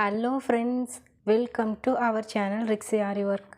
Hello friends welcome to our channel Rixy aari work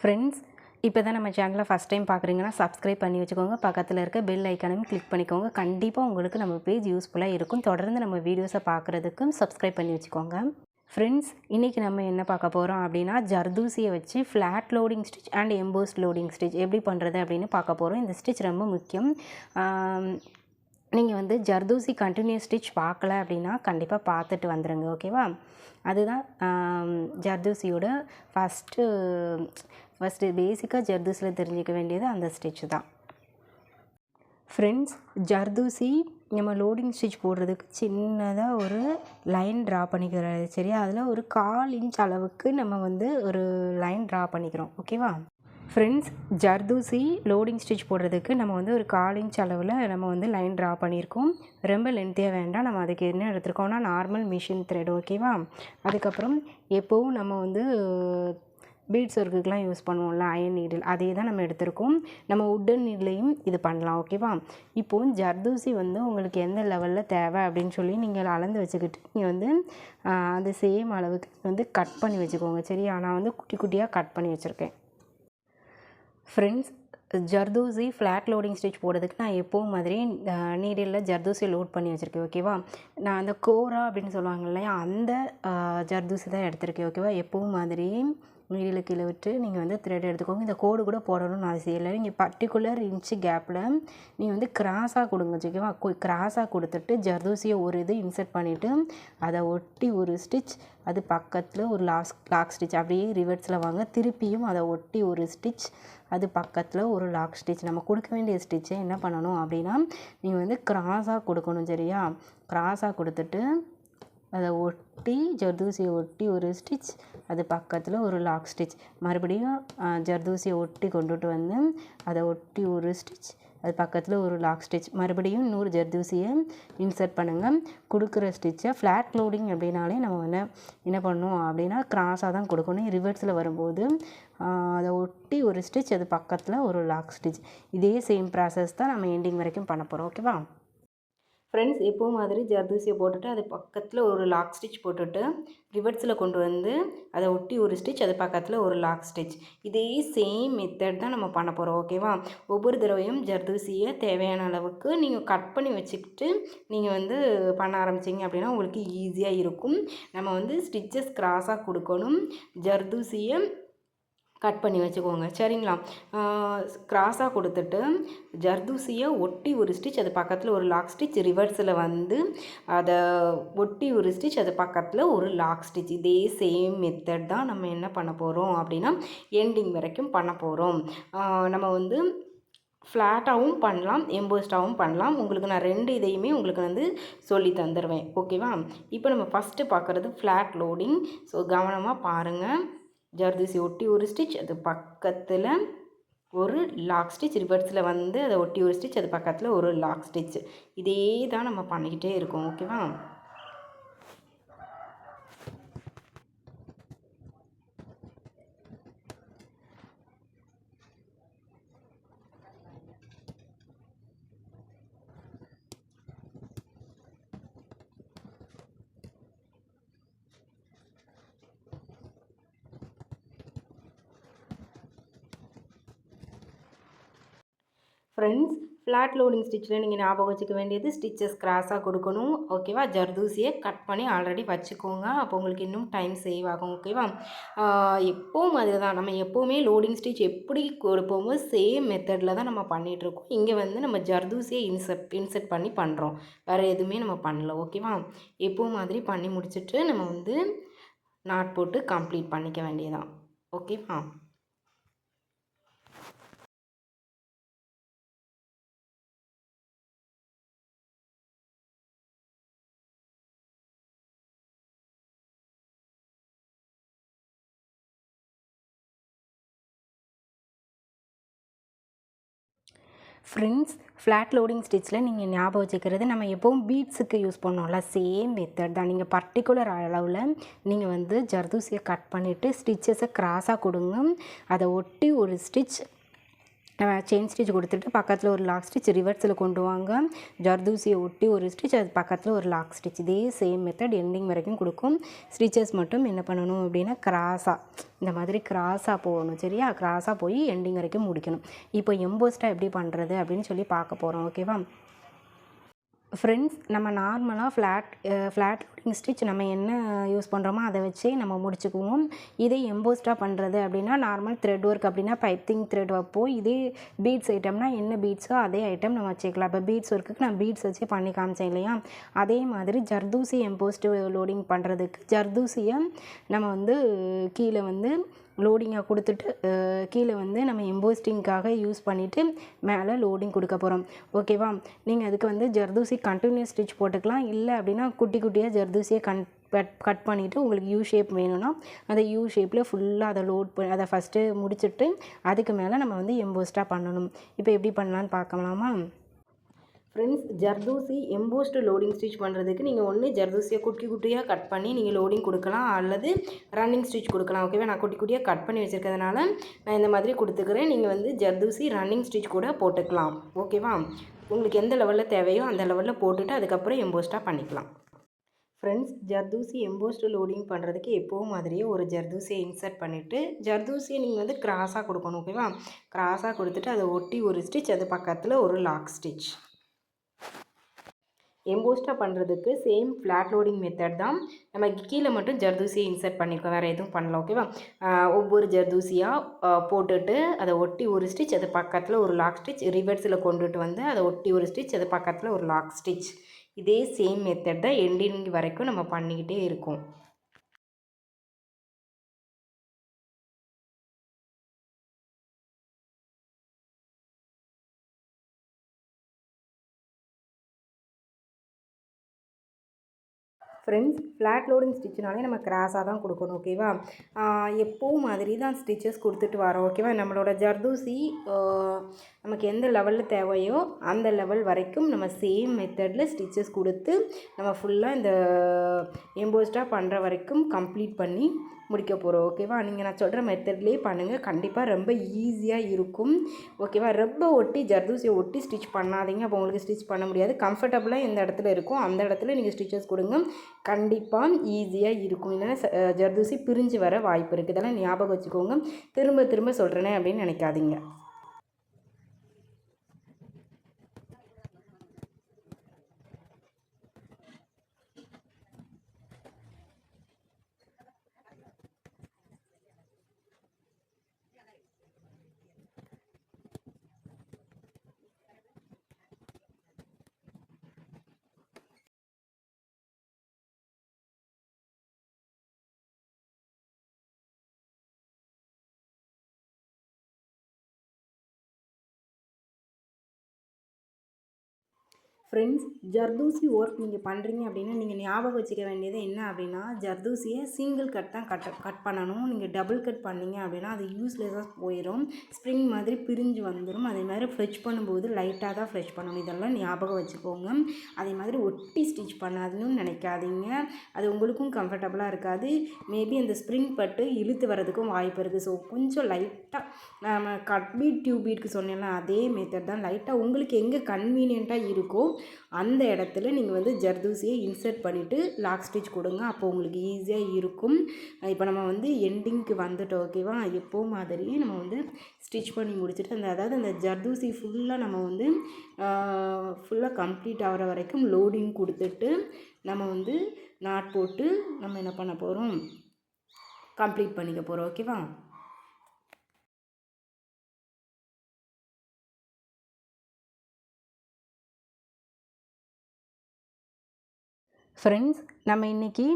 friends இப்போ தான் நம்ம சேனலை ஃபஸ்ட் டைம் பார்க்குறீங்கன்னா சப்ஸ்கிரைப் பண்ணி வச்சுக்கோங்க. பக்கத்தில் இருக்க பெல் ஐக்கானையும் கிளிக் பண்ணிக்கோங்க. கண்டிப்பாக உங்களுக்கு நம்ம பேஜ் யூஸ்ஃபுல்லாக இருக்கும். தொடர்ந்து நம்ம வீடியோஸை பார்க்குறதுக்கும் சப்ஸ்கிரைப் பண்ணி வச்சுக்கோங்க. ஃப்ரெண்ட்ஸ் இன்றைக்கி நம்ம என்ன பார்க்க போகிறோம் அப்படின்னா ஜர்தூசியை வச்சு flat loading stitch and embossed loading stitch எப்படி பண்ணுறது அப்படின்னு பார்க்க போகிறோம் இந்த ஸ்டிச் ரொம்ப முக்கியம். நீங்கள் வந்து ஜர்தூசி கண்டினியூஸ் ஸ்டிச் பார்க்கல அப்படின்னா கண்டிப்பாக பார்த்துட்டு வந்துடுங்க ஓகேவா அதுதான் ஜர்தூசியோட ஃபஸ்ட்டு ஃபஸ்ட்டு பேசிக்காக ஜர்தூசியில் தெரிஞ்சிக்க வேண்டியது அந்த ஸ்டிச் தான். ஃப்ரெண்ட்ஸ் ஜர்தூசி நம்ம லோடிங் ஸ்டிச் போடுறதுக்கு சின்னதாக ஒரு லைன் ட்ரா பண்ணிக்கிறது சரியா? அதில் ஒரு கால் இன்ச் அளவுக்கு நம்ம வந்து ஒரு லைன் ட்ரா பண்ணிக்கிறோம். ஓகேவா ஃப்ரெண்ட்ஸ் ஜர்தூசி லோடிங் ஸ்டிச் போடுறதுக்கு நம்ம வந்து ஒரு கால் இன்ச் அளவில் நம்ம வந்து லைன் ட்ரா பண்ணியிருக்கோம். ரொம்ப லென்த்தியாக வேண்டாம். நம்ம அதுக்கு என்ன எடுத்துருக்கோம்னா நார்மல் மிஷின் த்ரெட் ஓகேவா அதுக்கப்புறம் எப்போவும் நம்ம வந்து பீட்ஸ் ஒர்க்குக்கெலாம் யூஸ் பண்ணுவோம்ல அயன் நீடில் அதே தான் நம்ம எடுத்திருக்கோம். நம்ம உட்டன் நீட்லையும் இது பண்ணலாம் ஓகேவா? இப்போது ஜர்தூசி வந்து உங்களுக்கு எந்த லெவலில் தேவை அப்படின்னு சொல்லி நீங்கள் அளந்து வச்சுக்கிட்டு நீங்கள் வந்து அது அந்த சேம் அளவுக்கு வந்து கட் பண்ணி வச்சுக்கோங்க சரியா? நான் வந்து குட்டி குட்டியாக கட் பண்ணி வச்சுருக்கேன். Friends zardozi flat loading stitch போடுறதுக்கு நான் எப்போவும் மாதிரி நீடில் ஜர்தூசி லோட் பண்ணி வச்சுருக்கேன் ஓகேவா? நான் அந்த கோரா அப்படின்னு சொல்லுவாங்க இல்லையா? அந்த ஜர்தூசி தான் எடுத்திருக்கேன் ஓகேவா? எப்போவும் மாதிரி. நீடில் கீழே விட்டு நீங்கள் வந்து த்ரெட் எடுத்துக்கோங்க. இந்த கோடு கூட போடணும்னு அவசியம் இல்லை. நீங்கள் பர்டிகுலர் இன்ச்சு கேப்பில் நீங்கள் வந்து கிராஸாக கொடுங்க ஓகேவா கிராஸாக கொடுத்துட்டு ஜர்தூசியை ஒரு இது இன்சர்ட் பண்ணிவிட்டு அதை ஒட்டி ஒரு ஸ்டிச் அது பக்கத்தில் ஒரு லாஸ்ட் லாக் ஸ்டிச் அப்படியே ரிவர்ஸில் வாங்க. திருப்பியும் அதை ஒட்டி ஒரு ஸ்டிச் அது பக்கத்தில் ஒரு லாக் ஸ்டிச் நம்ம கொடுக்க வேண்டிய ஸ்டிச்சை என்ன பண்ணணும் அப்படின்னா நீங்கள் வந்து கிராஸாக கொடுக்கணும் சரியா? கிராஸாக கொடுத்துட்டு அதை ஒட்டி ஜர்தூசியை ஒட்டி ஒரு ஸ்டிச் அது பக்கத்தில் ஒரு லாக் ஸ்டிச் மறுபடியும் ஜர்தூசியை ஒட்டி கொண்டுட்டு வந்து அதை ஒட்டி ஒரு ஸ்டிச் அது பக்கத்தில் ஒரு லாக் ஸ்டிச் மறுபடியும் இன்னொரு ஜர்தூசியை இன்சர்ட் பண்ணுங்கள் கொடுக்குற ஸ்டிச்சை ஃப்ளாட் லோடிங் அப்படின்னாலே நம்ம வந்து என்ன பண்ணணும் அப்படின்னா கிராஸாக தான் கொடுக்கணும். ரிவர்ஸில் வரும்போது அதை ஒட்டி ஒரு ஸ்டிச் அது பக்கத்தில் ஒரு லாக் ஸ்டிச் இதே சேம் ப்ராசஸ் தான் நம்ம எண்டிங் வரைக்கும் பண்ண போகிறோம் ஓகேவா ஃப்ரெண்ட்ஸ் எப்போ மாதிரி ஜர்தூசியை போட்டுட்டு அது பக்கத்தில் ஒரு லாக் ஸ்டிச் போட்டுட்டு ரிவர்ஸில் கொண்டு வந்து அதை ஒட்டி ஒரு ஸ்டிச் அது பக்கத்தில் ஒரு லாக் ஸ்டிச் இதே சேம் மெத்தட் தான் நம்ம பண்ண போகிறோம் ஓகேவா ஒவ்வொரு தடவையும் ஜர்தூசியை தேவையான அளவுக்கு நீங்கள் கட் பண்ணி வச்சுக்கிட்டு நீங்கள் வந்து பண்ண ஆரம்பிச்சிங்க அப்படின்னா உங்களுக்கு ஈஸியாக இருக்கும். நம்ம வந்து ஸ்டிச்சஸ் கிராஸாக கொடுக்கணும். ஜர்தூசியை கட் பண்ணி வச்சுக்கோங்க. சரிங்களா? கிராஸாக கொடுத்துட்டு ஜர்தூசியை ஒட்டி ஒரு ஸ்டிச் அது பக்கத்தில் ஒரு லாக் ஸ்டிச் ரிவர்ஸில் வந்து அதை ஒட்டி ஒரு ஸ்டிச் அது பக்கத்தில் ஒரு லாக் ஸ்டிச் இதே சேம் மெத்தட் தான் நம்ம என்ன பண்ண போகிறோம் அப்படின்னா எண்டிங் வரைக்கும் பண்ண போகிறோம் நம்ம வந்து ஃப்ளாட்டாகவும் பண்ணலாம் எம்போஸ்டாகவும் பண்ணலாம். உங்களுக்கு நான் ரெண்டு இதையுமே உங்களுக்கு வந்து சொல்லி தந்துடுவேன் ஓகேவா இப்போ நம்ம ஃபஸ்ட்டு பார்க்குறது ஃப்ளாட் லோடிங் ஸோ கவனமாக பாருங்கள் ஜர்தூசி ஒட்டி ஒரு ஸ்டிச் அது பக்கத்தில் ஒரு லாக் ஸ்டிச் ரிவர்ஸில் வந்து அதை ஒட்டி ஒரு ஸ்டிச் அது பக்கத்தில் ஒரு லாக் ஸ்டிச் இதே தான் நம்ம பண்ணிக்கிட்டே இருக்கோம் ஓகேவா ஃப்ரெண்ட்ஸ் ஃப்ளாட் லோடிங் ஸ்டிச்சில் நீங்கள் ஞாபகம் வச்சுக்க வேண்டியது ஸ்டிச்சஸ் கிராஸாக கொடுக்கணும். ஓகேவா ஜர்தூசியை கட் பண்ணி ஆல்ரெடி வச்சுக்கோங்க. அப்போ உங்களுக்கு இன்னும் டைம் சேவ் ஆகும். ஓகேவா எப்போவும் அதுதான். நம்ம எப்போவுமே லோடிங் ஸ்டிச் எப்படி கொடுப்போமோ சேம் மெத்தடில் தான் நம்ம பண்ணிகிட்ருக்கோம் இங்கே வந்து நம்ம ஜர்தூசியை இன்செர்ட் இன்செர்ட் பண்ணி பண்ணுறோம் வேறு எதுவுமே நம்ம பண்ணல. ஓகேவா எப்போ மாதிரி பண்ணி முடிச்சுட்டு நம்ம வந்து நாட் போட்டு கம்ப்ளீட் பண்ணிக்க வேண்டியதான் ஓகேவா ஃப்ரெண்ட்ஸ் ஃப்ளாட் லோடிங் ஸ்டிச்சில் நீங்கள் ஞாபகம் வச்சுக்கிறது நம்ம எப்போவும் பீட்ஸுக்கு யூஸ் பண்ணோம்ல சேம் மெத்தட் தான். நீங்கள் பர்டிகுலர் அளவில் நீங்கள் வந்து ஜர்தூசியை கட் பண்ணிவிட்டு ஸ்டிச்சஸை க்ராஸாக கொடுங்க. அதை ஒட்டி ஒரு ஸ்டிச் செயின் ஸ்டிச் கொடுத்துட்டு பக்கத்தில் ஒரு லாக் ஸ்டிச் ரிவர்ஸில் கொண்டு வாங்க. ஜர்தூசியை ஒட்டி ஒரு ஸ்டிச் அது பக்கத்தில் ஒரு லாக் ஸ்டிச் இதே சேம் மெத்தட் எண்டிங் வரைக்கும் கொடுக்கும். ஸ்டிச்சஸ் மட்டும் என்ன பண்ணணும் அப்படின்னா கிராஸாக இந்த மாதிரி கிராஸாக போகணும் சரியா? கிராஸாக போய் எண்டிங் வரைக்கும் முடிக்கணும். இப்போ எம்போஸ்டாக எப்படி பண்ணுறது அப்படின்னு சொல்லி பார்க்க போகிறோம் ஓகேவா ஃப்ரெண்ட்ஸ் நம்ம நார்மலாக ஃப்ளாட் ஃப்ளாட் லோடிங் ஸ்டிச் நம்ம என்ன யூஸ் பண்ணுறோமோ அதை வச்சே நம்ம முடிச்சுக்குவோம். இதே எம்போஸ்டாக பண்ணுறது அப்படின்னா நார்மல் த்ரெட் ஒர்க் அப்படின்னா பைப்பிங் த்ரெட் வைப்போம் இதே பீட்ஸ் ஐட்டம்னா என்ன பீட்ஸோ அதே ஐட்டம் நம்ம வச்சுக்கலாம். இப்போ பீட்ஸ் ஒர்க்குக்கு நான் பீட்ஸ் வச்சு பண்ணி காமிச்சேன் இல்லையா? அதே மாதிரி ஜர்தூசி எம்போஸ்ட் லோடிங் பண்ணுறதுக்கு ஜர்தூசியை நம்ம வந்து கீழே வந்து லோடிங்காக கொடுத்துட்டு கீழே வந்து நம்ம எம்போஸ்டிங்காக யூஸ் பண்ணிவிட்டு மேலே லோடிங் கொடுக்க போகிறோம் ஓகேவா நீங்கள் அதுக்கு வந்து ஜர்தூசி கண்டினியூஸ் ஸ்டிச் போட்டுக்கலாம். இல்லை அப்படின்னா குட்டி குட்டியாக ஜர்தூசியை கண் கட் கட் பண்ணிவிட்டு உங்களுக்கு யூ ஷேப் வேணும்னா அந்த யூ ஷேப்பில் ஃபுல்லாக அதை லோட் பண்ணி அதை ஃபஸ்ட்டு முடிச்சுட்டு அதுக்கு மேலே நம்ம வந்து எம்போஸ்டாக பண்ணணும். இப்போ எப்படி பண்ணலான்னு பார்க்கலாமா? Friends zardozi embossed loading stitch பண்ணுறதுக்கு நீங்கள் ஒன்று ஜர்தூசியை குட்டி குட்டியாக கட் பண்ணி நீங்கள் லோடிங் கொடுக்கலாம். அல்லது ரன்னிங் ஸ்டிச் கொடுக்கலாம். ஓகேவா நான் குட்டி குட்டியாக கட் பண்ணி வச்சுருக்கிறதுனால நான் இந்த மாதிரி கொடுத்துக்கிறேன். நீங்கள் வந்து ஜர்தூசி ரன்னிங் ஸ்டிச் கூட போட்டுக்கலாம். ஓகேவா உங்களுக்கு எந்த லெவலில் தேவையோ அந்த லெவலில் போட்டுட்டு அதுக்கப்புறம் எம்போஸ்டாக பண்ணிக்கலாம். ஃப்ரெண்ட்ஸ் ஜர்தூசி எம்போஸ்டு லோடிங் பண்ணுறதுக்கு எப்போவும் மாதிரியே ஒரு ஜர்தூசியை இன்சர்ட் பண்ணிவிட்டு ஜர்தூசியை நீங்கள் வந்து கிராஸாக கொடுக்கணும். ஓகேவா கிராஸாக கொடுத்துட்டு அதை ஒட்டி ஒரு ஸ்டிச் அது பக்கத்தில் ஒரு லாக் ஸ்டிச் எம்போஸ்டாக பண்ணுறதுக்கு சேம் ஃப்ளாட் லோடிங் மெத்தட் தான். நம்ம கீழே மட்டும் ஜர்தூசியை இன்சர்ட் பண்ணிக்கோ. வேறு எதுவும் பண்ணல ஓகேவா ஒவ்வொரு ஜர்தூசியாக போட்டுட்டு அதை ஒட்டி ஒரு ஸ்டிச் அது பக்கத்தில் ஒரு லாக் ஸ்டிச் ரிவர்ஸில் கொண்டுட்டு வந்து அதை ஒட்டி ஒரு ஸ்டிச் அது பக்கத்தில் ஒரு லாக் ஸ்டிச் இதே சேம் மெத்தட் தான் எண்டிங் வரைக்கும் நம்ம பண்ணிக்கிட்டே இருக்கோம். ஃப்ரெண்ட்ஸ் ஃப்ளாட் லோடிங் ஸ்டிச்சுனாலே நம்ம கிராஸாக தான் கொடுக்கணும் ஓகேவா எப்போவும் மாதிரி தான் ஸ்டிச்சஸ் கொடுத்துட்டு வரோம் ஓகேவா நம்மளோட ஜர்தூசி நமக்கு எந்த லெவலில் தேவையோ அந்த லெவல் வரைக்கும் நம்ம சேம் மெத்தடில் ஸ்டிச்சஸ் கொடுத்து நம்ம ஃபுல்லாக இந்த எம்போஸ்டாக பண்ணுற வரைக்கும் கம்ப்ளீட் பண்ணி முடிக்க போகிறோம் ஓகேவா நீங்கள் நான் சொல்கிற மெத்தட்லேயே பண்ணுங்கள் கண்டிப்பாக ரொம்ப ஈஸியாக இருக்கும். ஓகேவா ரொம்ப ஒட்டி ஜர்தூசியை ஒட்டி ஸ்டிச் பண்ணாதீங்க. அப்போ உங்களுக்கு ஸ்டிச் பண்ண முடியாது. கம்ஃபர்டபுளாக எந்த இடத்துல இருக்கும். அந்த இடத்துல நீங்கள் ஸ்டிச்சஸ் கொடுங்க. கண்டிப்பாக ஈஸியாக இருக்கும். இல்லைன்னா ஜர்தூசி பிரிஞ்சு வர வாய்ப்பு இருக்குது இதெல்லாம் ஞாபகம் வச்சுக்கோங்க. திரும்ப திரும்ப சொல்கிறேனே அப்படின்னு நினைக்காதீங்க. ஃப்ரெண்ட்ஸ் ஜர்தூசி ஒர்க் நீங்கள் பண்ணுறீங்க அப்படின்னா நீங்கள் ஞாபகம் வச்சுக்க வேண்டியது என்ன அப்படின்னா ஜர்தூசியை சிங்கிள் கட் தான் கட் கட் பண்ணணும். நீங்கள் டபுள் கட் பண்ணீங்க அப்படின்னா அது யூஸ்லெஸ்ஸாக போயிடும் ஸ்ப்ரிங் மாதிரி பிரிஞ்சு வந்துடும் அதே மாதிரி ஃப்ரெஷ் பண்ணும்போது லைட்டாக தான் ஃப்ரெஷ் பண்ணணும். இதெல்லாம் ஞாபகம் வச்சுக்கோங்க. அதே மாதிரி ஒட்டி ஸ்டிச் பண்ணாதுன்னு நினைக்காதீங்க. அது உங்களுக்கும் கம்ஃபர்டபுளாக இருக்காது. மேபி அந்த ஸ்ப்ரிங் பட்டு இழுத்து வரதுக்கும் வாய்ப்பு இருக்குது ஸோ கொஞ்சம் லைட்டாக நம்ம கட் பீட் டியூப் பீட்க்கு அதே மெத்தட் தான். லைட்டாக உங்களுக்கு எங்கே கன்வீனியண்ட்டாக இருக்கோ அந்த இடத்துல நீங்கள் வந்து ஜர்தூசியை இன்சர்ட் பண்ணிவிட்டு லாக் ஸ்டிச் கொடுங்க. அப்போ உங்களுக்கு ஈஸியாக இருக்கும். இப்போ நம்ம வந்து எண்டிங்க்கு வந்துட்டோம் ஓகேவா? எப்போ மாதிரியே நம்ம வந்து ஸ்டிச் பண்ணி முடிச்சுட்டு அந்த அதாவது அந்த ஜர்தூசி ஃபுல்லாக நம்ம வந்து ஃபுல்லாக கம்ப்ளீட் ஆகிற வரைக்கும் லோடிங் கொடுத்துட்டு நம்ம வந்து நாட் போட்டு நம்ம என்ன பண்ண போகிறோம் கம்ப்ளீட் பண்ணிக்க போகிறோம் ஓகேவா? ஃப்ரெண்ட்ஸ் நம்ம இன்றைக்கி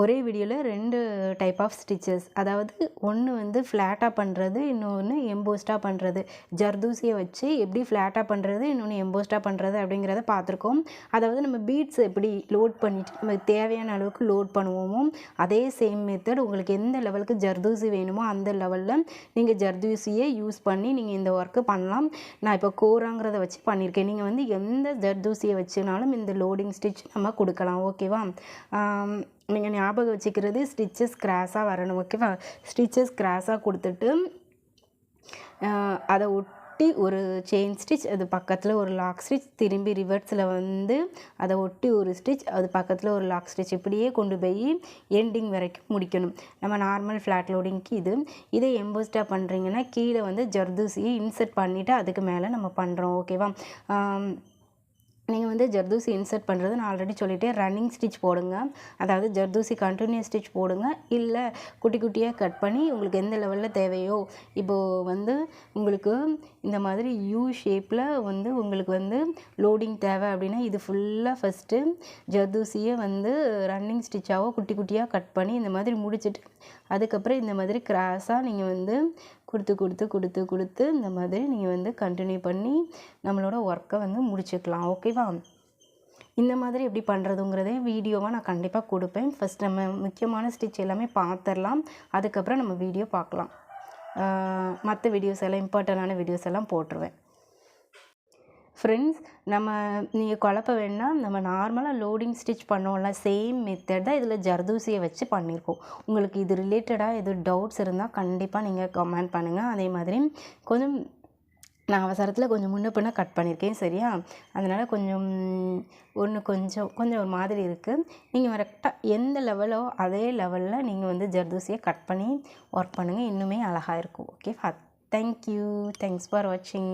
ஒரே வீடியோவில் ரெண்டு டைப் ஆஃப் ஸ்டிச்சஸ் அதாவது ஒன்று வந்து ஃப்ளாட்டாக பண்ணுறது இன்னொன்று எம்போஸ்டாக பண்ணுறது ஜர்தூசியை வச்சு எப்படி ஃப்ளாட்டாக பண்ணுறது இன்னொன்று எம்போஸ்டாக பண்ணுறது அப்படிங்கிறத பார்த்துருக்கோம். அதாவது நம்ம பீட்ஸ் எப்படி லோட் பண்ணிட்டு நமக்கு தேவையான அளவுக்கு லோட் பண்ணுவோமோ அதே சேம் மெத்தட் உங்களுக்கு எந்த லெவலுக்கு ஜர்தூசி வேணுமோ அந்த லெவலில் நீங்கள் ஜர்தூசியை யூஸ் பண்ணி நீங்கள் இந்த ஒர்க்கு பண்ணலாம். நான் இப்போ கோராங்கிறத வச்சு பண்ணியிருக்கேன். நீங்கள் வந்து எந்த ஜர்தூசியை வச்சுனாலும் இந்த லோடிங் ஸ்டிச் நம்ம கொடுக்கலாம். ஓகேவா நீங்கள் ஞாபகம் வச்சுக்கிறது ஸ்டிச்சஸ் கிராஸாக வரணும் ஓகேவா ஸ்டிச்சஸ் கிராஸாக கொடுத்துட்டு அதை ஒட்டி ஒரு செயின் ஸ்டிச் அது பக்கத்தில் ஒரு லாக் ஸ்டிச் திரும்பி ரிவர்ஸில் வந்து அதை ஒட்டி ஒரு ஸ்டிச் அது பக்கத்தில் ஒரு லாக் ஸ்டிச் இப்படியே கொண்டு போய் எண்டிங் வரைக்கும் முடிக்கணும். நம்ம நார்மல் ஃப்ளாட் லோடிங்க்கு இது. இதே எம்போஸ்டாக பண்ணுறீங்கன்னா கீழே வந்து ஜர்தூசியை இன்சர்ட் பண்ணிவிட்டு அதுக்கு மேலே நம்ம பண்ணுறோம் ஓகேவா நீங்கள் வந்து ஜர்தூசி இன்சர்ட் பண்ணுறது நான் ஆல்ரெடி சொல்லிட்டேன். ரன்னிங் ஸ்டிச் போடுங்க. அதாவது ஜர்தூசி கண்டினியூஸ் ஸ்டிச் போடுங்க. இல்லை குட்டி குட்டியாக கட் பண்ணி உங்களுக்கு எந்த லெவலில் தேவையோ இப்போது வந்து உங்களுக்கு இந்த மாதிரி யூ ஷேப்பில் வந்து உங்களுக்கு வந்து லோடிங் தேவை அப்படின்னா இது ஃபுல்லாக ஃபஸ்ட்டு ஜர்தூசியை வந்து ரன்னிங் ஸ்டிச்சாவோ குட்டி குட்டியாக கட் பண்ணி இந்த மாதிரி முடிச்சுட்டு அதுக்கப்புறம் இந்த மாதிரி கிராஸாக நீங்கள் வந்து கொடுத்து கொடுத்து கொடுத்து கொடுத்து இந்த மாதிரி நீங்கள் வந்து கண்டினியூ பண்ணி நம்மளோட ஒர்க்கை வந்து முடிச்சுக்கலாம். ஓகேவா இந்த மாதிரி எப்படி பண்ணுறதுங்கிறதே வீடியோவாக நான் கண்டிப்பாக கொடுப்பேன். ஃபஸ்ட் நம்ம முக்கியமான ஸ்டிச் எல்லாமே பார்த்துடலாம் அதுக்கப்புறம் நம்ம வீடியோ பார்க்கலாம். மற்ற வீடியோஸ் எல்லாம் இம்பார்ட்டண்டான வீடியோஸ் எல்லாம் போட்டுருவேன். ஃப்ரெண்ட்ஸ் நம்ம நீங்கள் குழப்ப வேணாம் நம்ம நார்மலாக லோடிங் ஸ்டிச் பண்ணோம்ல சேம் மெத்தட் தான் இதில் ஜர்தூசியை வச்சு பண்ணியிருக்கோம் உங்களுக்கு இது ரிலேட்டடாக எது டவுட்ஸ் இருந்தால் கண்டிப்பாக நீங்கள் கமெண்ட் பண்ணுங்கள் அதே மாதிரி கொஞ்சம் நான் அவசரத்தில் கொஞ்சம் முன்ன பின்ன கட் பண்ணியிருக்கேன் சரியா? அதனால் கொஞ்சம் ஒன்று கொஞ்சம் கொஞ்சம் ஒரு மாதிரி இருக்குது நீங்கள் கரெக்டாக எந்த லெவலோ அதே லெவலில் நீங்கள் வந்து ஜர்தூசியை கட் பண்ணி ஒர்க் பண்ணுங்கள் இன்னுமே அழகாக இருக்கும். ஓகே ஃபா தேங்க்யூ தேங்க்ஸ் ஃபார் வாட்சிங்